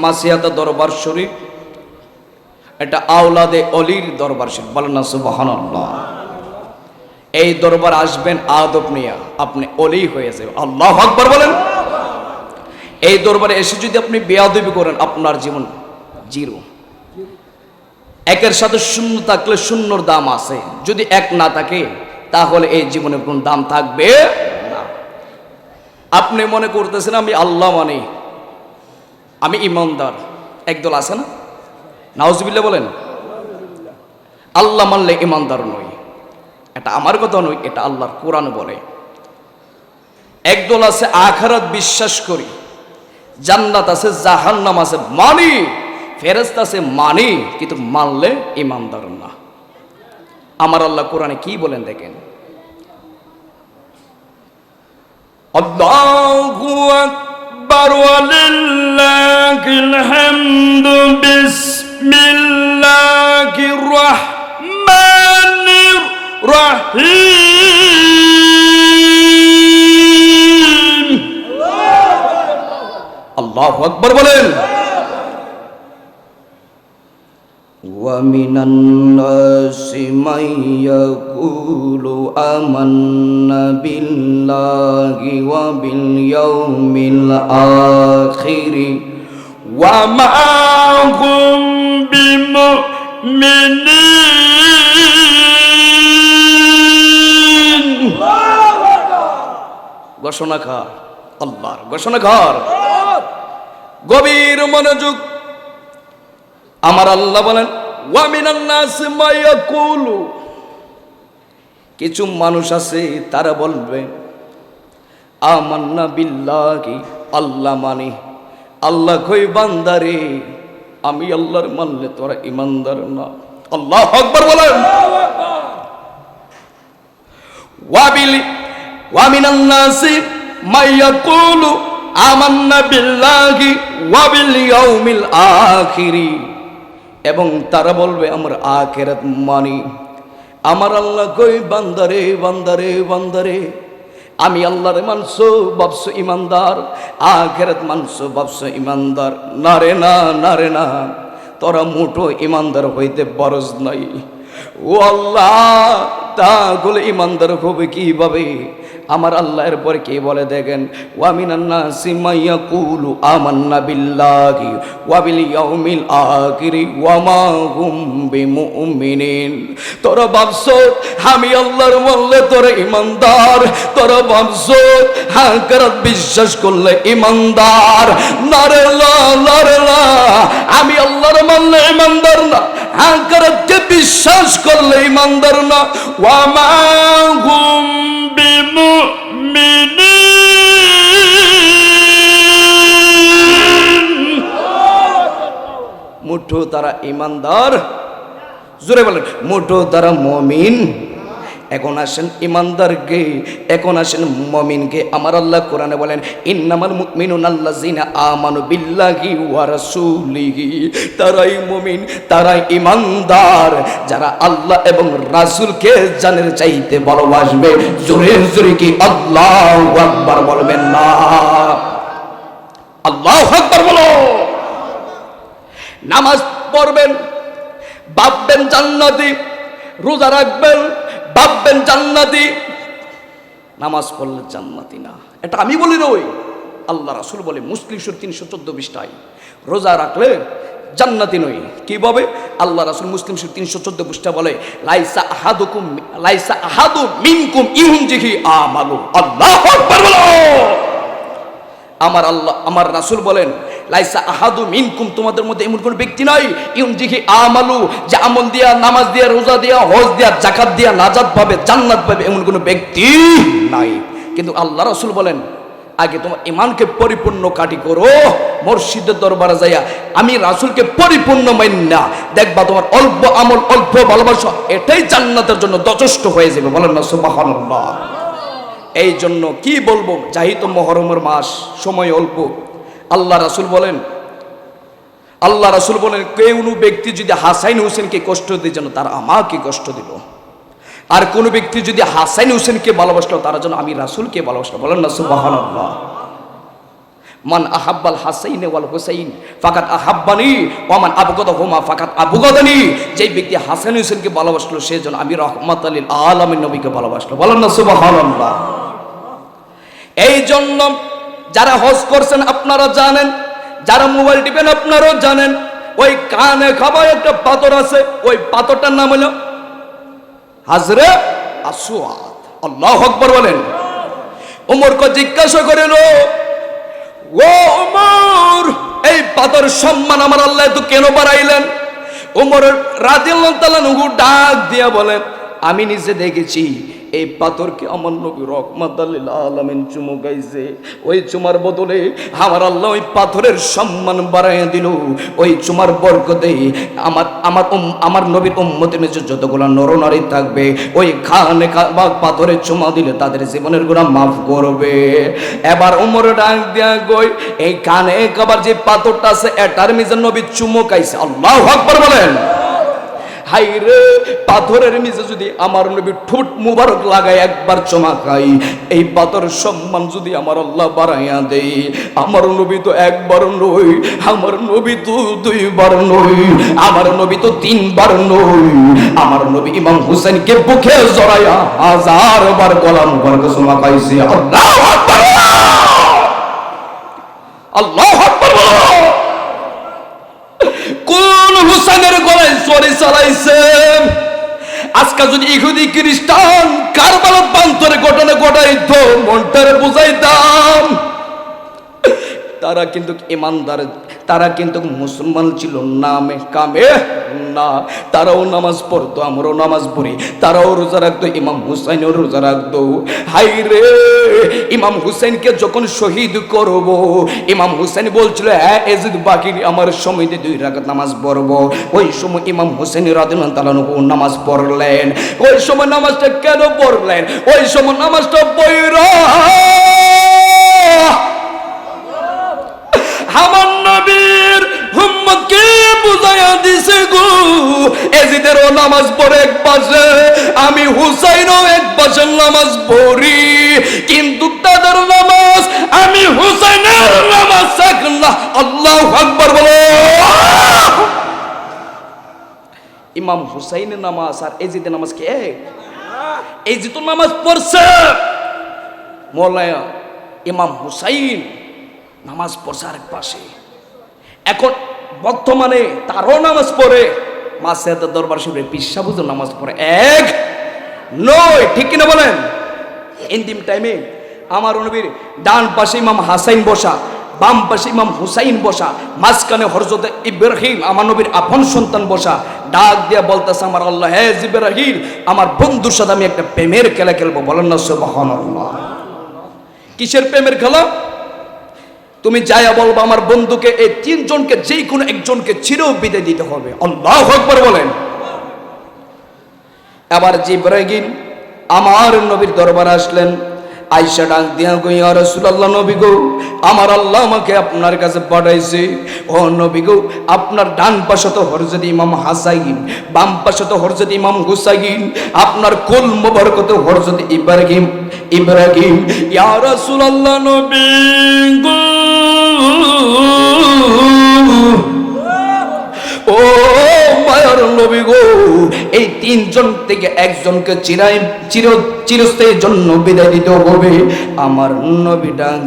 মাসিয়াতা দরবার শরীফ, এটা আওলাদে অলির দরবার শরীফ। বলেন না, সুবহানাল্লাহ। এই দরবার আসবেন আদব নিয়া, আপনি অলি হয়ে যাবেন। আল্লাহ আকবার বলেন। এই দরবারে এসে যদি আপনি বেয়াদবি করেন, আপনার জীবন জিরো। একের সাথে শূন্য থাকলে শূন্যর দাম আছে। যদি এক না থাকে, তাহলে এই জীবনে কোন দাম থাকবে না। আপনি মনে করতেছেন, আমি আল্লাহ মানে। আমি ইমানদার। একদল আছে না? নাউজবিল্লা বলেন। আল্লাহ মানলে ইমানদার নই। এটা আমার কথা নয় এটা আল্লাহর কোরআন বলে। একদল আছে আখারাত বিশ্বাস করি। জান্নাত আছে, জাহান্নাম আছে, মানি। ফেরেস্ত আছে, মানি। কিন্তু মানলে ইমানদার না। আমার আল্লাহ কোরআনে কি বলেন দেখেন? আল্লাহু আকবার। أكبر ولله الحمد بسم الله الرحمن الرحيم. الله أكبر ولله. ومن الناس من يقول آمنا بالله وباليوم الآخر وما هم بمؤمنين ঘোষণা ঘর আল্লাহর ঘোষণা ঘর গভীর মনোযোগ আমার আল্লাহ বলেন কিছু মানুষ আছে, তারা বলবে, আমান্না বিল্লাহি, আল্লাহ মানে আল্লাহ কই বান্দারে আমি আল্লাহর মানলে তোরা ইমানদার না। আল্লাহ আকবার বলেন। ওয়াবিল ওয়ামিনান নাস মায়াকুলু আমান্না বিল্লাহি ওয়াবিল ইয়াউমিল আখিরি। এবং তারা বলবে, আমরা আখেরাত মানি। আমার আল্লাহ কই, বান্দারে বান্দারে বান্দারে। আমি আল্লাহরে মানছো বাবস ইমানদার। আখেরাত মানছো বাপস ইমানদার। না রে না না রে না, তোরা মুঠো ইমানদার হইতে বরজ নাই। ও আল্লাহ তাহলে ইমানদার হবে কীভাবে? আমার আল্লাহর পরে কে বলে দেখেন কুলু তোরা আমি আল্লাহর বললে ইমানদার তোরা বিশ্বাস করলে ইমানদার নারে লা আমি আল্লাহর মানলে ইমানদার না। হাকারাতকে বিশ্বাস করলে ইমানদার না। ওয়ামা মুঠো তারা ইমানদার। জোরে বলেন মুঠো তারা মমিন। এখন আসেন ইমানদারকে, এখন আসেন মমিনকে। আমার আল্লাহ কোরআনে বলেন, ইন্নামাল মুমিনুন আল্লাযিনা আমানু বিল্লাহি ওয়া রাসূলিহি। তারাই মুমিন, তারাই ইমানদার। যারা আল্লাহ এবং রাসূলকে জানের চাইতে ভালোবাসবে, জোরে জোরে কি আল্লাহু আকবার বলবেন না? আল্লাহু আকবার বলো। নামাজ পড়বেন, ভাববেন জান্নাতি, রোজা রাখবেন ভাববেন জান্নাতি। নামাজ পড়লে জান্নাতি না। এটা আমি বলি রই আল্লাহ রাসুল বলে, মুসলিম সুর তিনশো চোদ্দ পৃষ্ঠায়, রোজা রাখলে জান্নাতি নই। কীভাবে? আল্লাহ রাসুল মুসলিম সুর তিনশো চোদ্দ পৃষ্ঠা বলে, লাইসা আহাদুকুম, লাইসা আহাদু মিনকুম ইহুনজিহি আমালু আল্লাহ আমার আল্লাহ, আমার রাসুল বলেন লাইসা আহাদু মিনকুম, তোমাদের মধ্যে এমন কোন ব্যক্তি নাই। ইউন জিহি আমালু, যে আমল দিয়া, নামাজ দিয়া, রোজা দিয়া, হজ দিয়া জাকাত দিয়া, নাজাত পাবে, জান্নাত পাবে, এমন কোন ব্যক্তি নাই। কিন্তু আল্লাহ রাসুল বলেন, আগে তোমার ইমানকে পরিপূর্ণ কাটি করো মসজিদের দরবারে যাইয়া, আমি রাসুলকে পরিপূর্ণ মান্না দেখবা তোমার অল্প আমল, অল্প ভালোবাসা, এটাই জান্নাতের জন্য যথেষ্ট হয়ে যাবে। বলেন না, সুবহানাল্লাহ। এই জন্য কি বলব, যাই তো মহরমের মাস, সময় অল্প। আল্লাহ রাসুল বলেন, আল্লাহ রাসুল বলেন, কেউ ব্যক্তি যদি হাসাইন হোসেনকে কষ্ট দিয়ে যেন তার আমাকে কষ্ট দিল। আর কোন ব্যক্তি যদি হাসাইন হোসেনকে ভালোবাসলো, তারা যেন আমি রাসুলকে ভালোবাসলো বলেন না সুবাহান মান আহাব্বাল হাসাইন ওয়াল হুসাইন ফাকাত আহাব্বানি ওয়ামান আবগত হুমা ফাকাত আবগদানি। যেই ব্যক্তি হাসান হুসেনকে ভালোবাসলো সেই জন্য আমি রহমত আলীল আলমের নবীকে ভালোবাসলো। বলেন না, সুবহানাল্লাহ। এই জন্য যারা হজ করছেন আপনারা জানেন, যারা মোবাইল টিপেন আপনারাও জানেন, ওই কানে খাবার একটা পাথর আছে, ওই পাথরটার নাম হলো হাজরে আসুয়াদ আল্লাহ আকবর বলেন। উমরকে জিজ্ঞাসা করিল, ও উমর, এই পাথর সম্মান আমার আল্লাহ তো কেন বাড়াইলেন? তাআলা নুহু ডাক দিয়া বলেন, আমি নিজে দেখেছি এই পাথরকে আমার নবী রহমত আলমিন চুমু গাইছে। ওই চুমার বদলে আমার আল্লাহ ওই পাথরের সম্মান বাড়াইয়া দিল। ওই চুমার বরকতে আমার আমার আমার নবীর উম্মতের মেজে যতগুলো নরনারী থাকবে, ওই খানে বা পাথরে চুমা দিলে তাদের জীবনের গুণা মাফ করবে। এবার উমর ডাক দিয়া গই এই কানে কাবার যে পাথরটা আছে, এটার মিজে নবী চুমু গাইছে। আল্লাহ আকবার বলেন। হাই রে, পাথরের নিচে যদি আমার নবী ঠোঁট মুবারক লাগাই একবার চমাকাই এই পাথর সম্মান যদি আমার আল্লাহ বাড়াইয়া দেই আমার নবী তো একবার নই আমার নবী তো দুইবার নই আমার নবী তো তিনবার নই আমার নবী ইমাম হুসেনকে বুকে জড়াইয়া হাজার বার গলা মুবারক চমাকাইছে আল্লাহ আকবার! আল্লাহ হুসাইনের গলায় চড়ে চালাইছে আজকে যদি ইহুদি খ্রিস্টান কারবালার প্রান্তরে ঘটনা ঘটাইত, মনটারে বুঝাইতাম। তারা কিন্তু ইমানদার তারা কিন্তু মুসলমান ছিল, নামে কামে না। তারাও নামাজ পড়তো, আমরাও নামাজ পড়ি। তারাও রোজা রাখতো, ইমাম হুসাইনও রোজা রাখতো। হাই রে ইমাম হুসাইনকে যখন শহীদ করব, ইমাম হুসাইন বলছিল হ্যাঁ এজিদ বাকি আমার সময় দুই রাকাত নামাজ পড়ব। ওই সময় ইমাম হুসাইন রাদিয়াল্লাহু তাআলা নামাজ পড়লেন। ওই সময় নামাজটা কেন পড়লেন? ওই সময় নামাজটা পড়া এজিদেরও নামাজ পড়ে এক পাশে, আমি হুসাইনও এক পাশে নামাজ পড়ি। কিন্তু তাদের নামাজ, আমি হুসাইনের নামাজ আল্লাহ আকবার বলো ইমাম হুসাইনের নামাজ আর এজিদের নামাজ কি এজিদ নামাজ পড়ছে। মোলায়া ইমাম হুসাইন নামাজ পড়ছে আরেক পাশে। এখন বর্তমানে তারও নামাজ পড়ে। মাসে দরবার বুঝো নামাজ পড়ে। এক, নয়, ঠিক কিনা বলেন? ইন্দিম টাইমে আমার নবীর ডান পাশে ইমাম হাসাইন বসা, বাম পাশে ইমাম হুসাইন বসা, মাঝখানে হরজত ইব্রাহিম, আমার নবীর আপন সন্তান বসা। ডাক দিয়া বলতেছে আমার আল্লাহ, হে জিব্রাহিম আমার বন্ধুর সাথে আমি একটা প্রেমের খেলা খেলব। বলেন না কিসের প্রেমের খেলা? তুমি যাইয়া বলব, আমার বন্ধুকে এই তিনজনকে যে কোনো একজনকে চির বিদায় দিতে হবে। আল্লাহ আকবর বলেন। এবার জিব্রাহিম আমার নবীর দরবার আসলেন। আইসা ডাক দিয়া গইয়া রাসূলুল্লাহ, নবী গো, আমার আল্লাহ আমাকে আপনার কাছে পাঠাইছে। ও নবী গো, আপনার ডান পাশে তো হযরত ইমাম হাসাইন, বাম পাশে তো হযরত ইমাম হুসাইন, আপনার কুল মুবারকত হযরত ইব্রাহিম ইব্রাহিম, ইয়া রাসূলুল্লাহ, নবী গো। ও মায়ার নবী গো এই তিনজন থেকে একজনকে চিরাই চির চিরস্থায়ীর জন্য বিদায় দিতে হবে। আমার নবী ডাক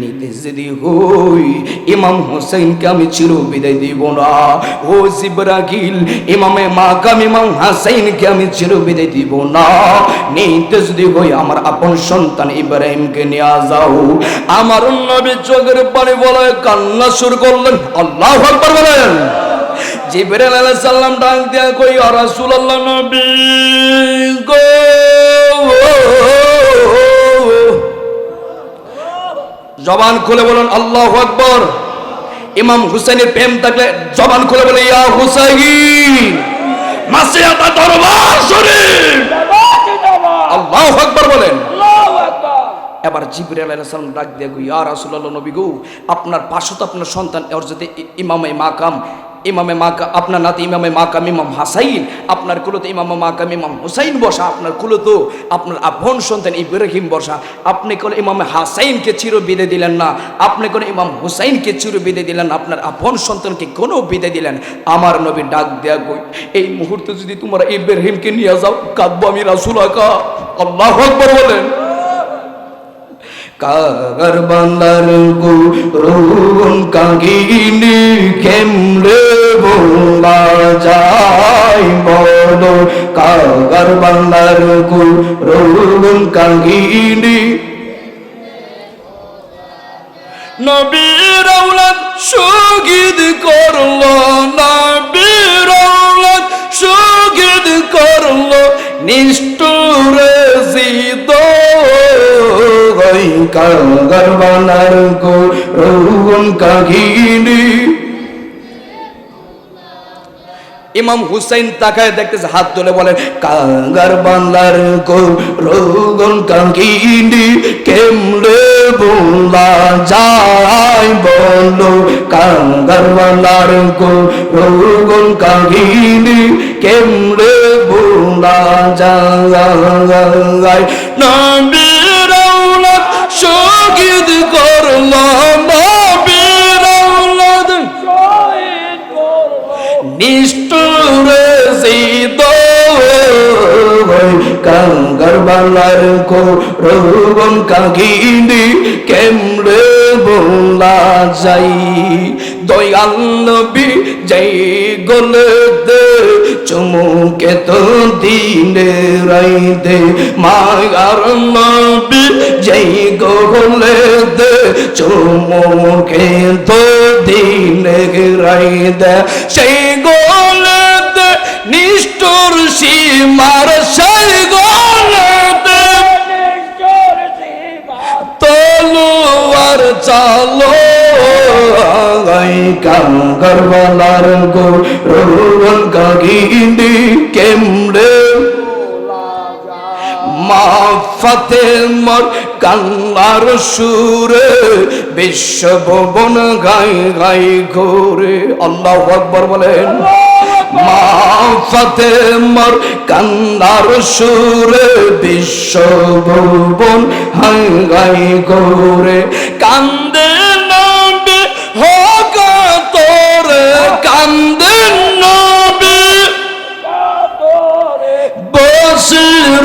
নিতে যদি হই, ইমাম হোসেনকে আমি চির বিদায় দিব না। ও ইমামে মাকাম ইমাম হাসাইনকে আমি চির বিদায় দিব না। নিতে যদি হই, আমার আপন সন্তান ইব্রাহিমকে নিয়ে যাও। আমার নবী চোখের পানি বলে কান্না শুরু করলেন। আল্লাহ আকবার বলেন। জিবরাইল আলাইহিস সালাম ডাক দিয়া কই নবী জবান খুলে বলুন, আল্লাহু আকবার। ইমাম হুসাইনের প্রেম থাকলে জবান খুলে বলে, ইয়া হুসাইন দরবার শরীফ। বলেন। এবার জিবরিল আলাইহিস সালাম ডাক দিয়ে ইয়া রাসূলুল্লাহ, নবী গো, আপনার পাশে তো আপনার সন্তান ওর যদি ইমামে মাকাম ইমামে মাকা আপনার নাতি ইমামে মাকাম ইমাম হাসাইন আপনার কুলোতে ইমাম মাকাম ইমাম হুসাইন বসা আপনার কুলোতো আপনার আপন সন্তান ইব্রাহিম বসা। আপনি কোন ইমামে হাসাইনকে চির বিদে দিলেন না আপনি কোন ইমাম হুসাইনকে চির বিদে দিলেন না, আপনার আপন সন্তানকে কোনো বিদে দিলেন আমার নবী ডাক দেয়া কই এই মুহূর্তে যদি তোমরা ইব্রাহিমকে নিয়ে যাও কাঁদবো আমি রাসুল আকা আল্লাহ বলেন। কাগর বান্দার গো রুন কাগিনি কেমরে বোলা যায় বলো কাগর বান্দার গো কাগিনি। নবীর আওলাদ শহীদ করল, নবীর আওলাদ শহীদ করল নিষ্ঠুর ইমাম হুসাইন তাকায় দেখতেছে, হাত তুলে বলেন, কাঙ্গার বাংলার গো রোগন কাঙ্গিনি কেমলে বোলা যায় বলো? কাঙ্গার বাংলার গো রোগন কাঙ্গিনি কেমলে বোলা যায়? নবীর শহীদ আওলাদ। নিষ্ঠুর সিদ কাঙ্গার বাংলার কো রঘুবন কাগিনি কেমরে বোলা যাই, দয়াল নবী যাই গলে দে, চুমুকে তো দিনে রাইতে মায়ার নবী যাই গলে দে, চুমুকে তো দিনে রাইতে সেই গোলেতে নিষ্ঠুর সীমার তলোয়ার চালো গাই কাঙ্গার বালার গো রোহন কাগিন্দি কেমড়ে মা মর কান্নার সুরে বিশ্ব ভবন গাই গাই ঘোরে। আল্লাহ আকবর বলেন মা ফাতে মর কান্নার সুরে বিশ্ব ভবন হাই গাই ঘোরে। কান্দে নবে, হোক তোরে, কান্দে নবে, বসির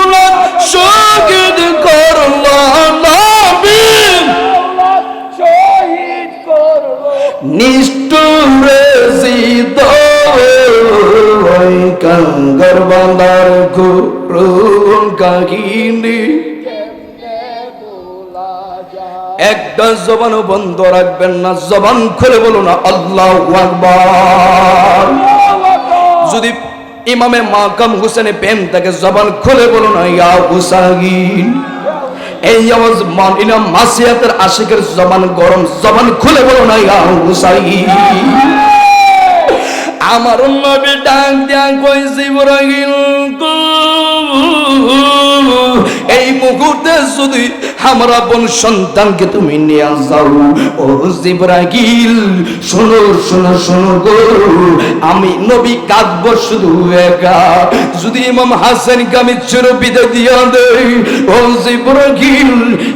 কাঙ্গার বান্দার গুরুন কাহিনী। একটা জবানও বন্ধ রাখবেন না, জবান খুলে বলো না, আল্লাহ যদি ইমামে মাকাম হুসেনে প্রেম তাকে জবান খুলে বলো না, ইয়া হুসাইন। এই আওয়াজ মান ইনা মাসিয়াতের আশিকের জবান গরম, জবান খুলে বলো না, ইয়া হুসাইন। আমার নবী ডাক দিয়া ইব্রাহিম গো, এই মুহূর্তে যদি আমার আপন সন্তানকে তুমি নিয়ে যাও। ও জিব্রাহিল শোনো শোনো শোনো গো। আমি নবী কাঁদব শুধু একা। যদি ইমাম হাসানকে আমি চির বিদে দিয়া দেই, ও জিব্রাহিল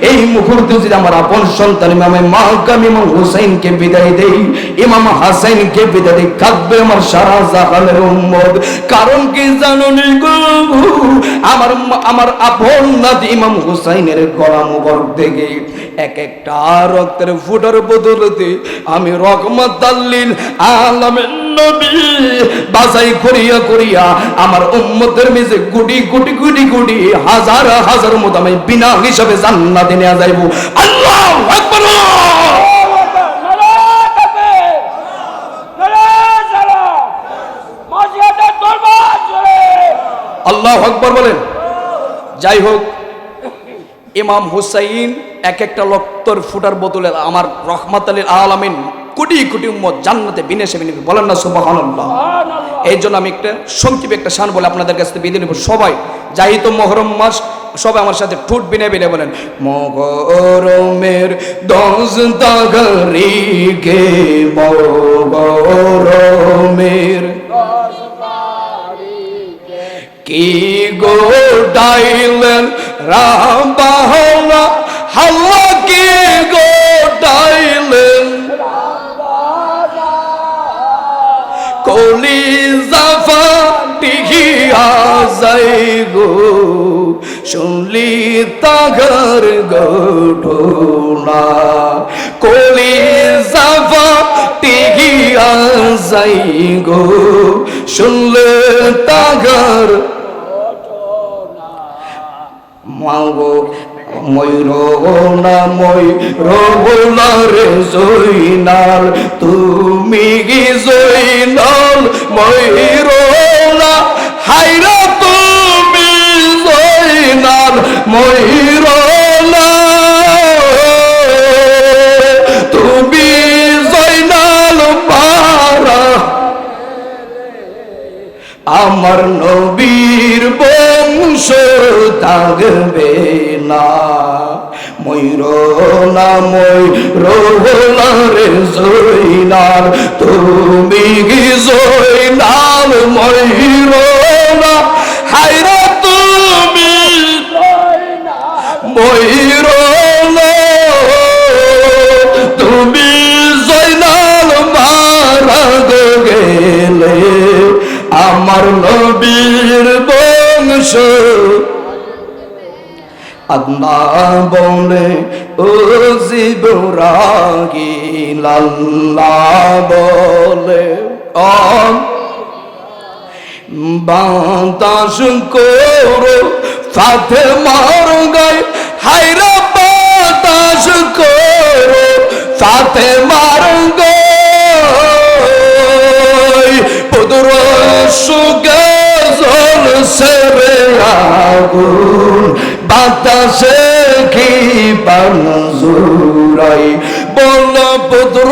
এই মুহূর্তে যদি আমার আপন সন্তান ইমামে মাহকাম ইমাম হুসাইনকে বিদায় দেই, ইমাম হাসাইনকে বিদায় দেই, কাঁদবে আমার সারা জাহানের উম্মত। কারণ কি জানো নি গো? আমার আমার আপন নাতি ইমাম হুসাইনের গলা মুবারক দেখে এক একটা রক্তের ফুটার বদলতে আমি রকমত দাল্লিল আলামের করিয়া করিয়া আমার বিনা হিসাবে আল্লাহ আল্লাহ আকবর বলেন। যাই হোক ইমাম হুসাইন এক একটা লক্তর ফুটার বোতলে আমার রহমত আলীর আলামিন কোটি কোটি উম্মত জান্নাতে বিনেশে বিনে বলেন না সুবহানাল্লাহ। এই জন্য আমি একটা সংক্ষিপ একটা শান বলে আপনাদের কাছ থেকে বিদায় নেব। সবাই যাই তো মহরম মাস সবাই আমার সাথে ঠুট বিনে বিনে বলেন মগরমের দশ তাগরিকে মগরমের কি গো ডাইলেন রাম বাহনা হাল্লা কি গো ডাইলেন কলি জাফা টিকিয়া যাই গো শুনলি তাগর ঘটনা। কলি জাফা টিকিয়া যাই গো শুনলে তাগর মাগো ময়ূর না ময়ূর জৈনাল তুমি কি জৈনাল ময়ূর না। হাইরা তুমি জৈনাল ময়ূর তুমি জৈনাল পারা আমার নবীর বংশ থাকবে না। ময়ূর না ময়ূর জৈনাল তুমি কি জৈনাল ময়ূর না? হাইরা তুমি ময়ূর তুমি জৈনাল মারা গেলে আমার বংশ বলে, ও জিবরাগি আল্লাহ বলে বাতাস করো ফাতে মার গায় হাইরা বাতাস করো ফাতে মার গায় পুদুর সুগে জল আগুন বাতাসে কি পানজুরাই বল পুত্র।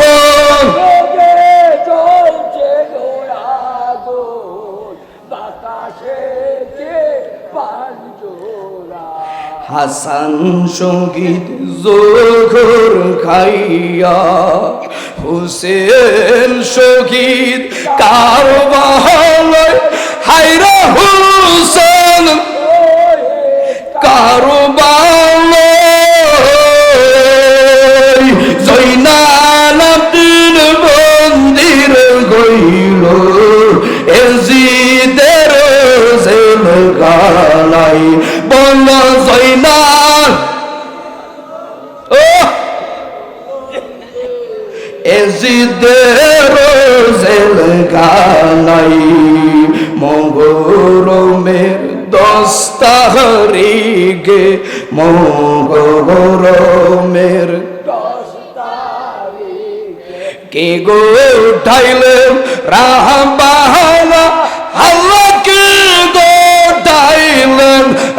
হাসান সংগীত জোখর খাইয়া হুসেন শহীদ কারবাল হাইরা গালাই বল জৈনাল ও এজিদের জেল গালাই মঙ্গরমের দস্তাহরিগে মঙ্গরমের কে গো উঠাইলেন রাহবানা আল্লাহ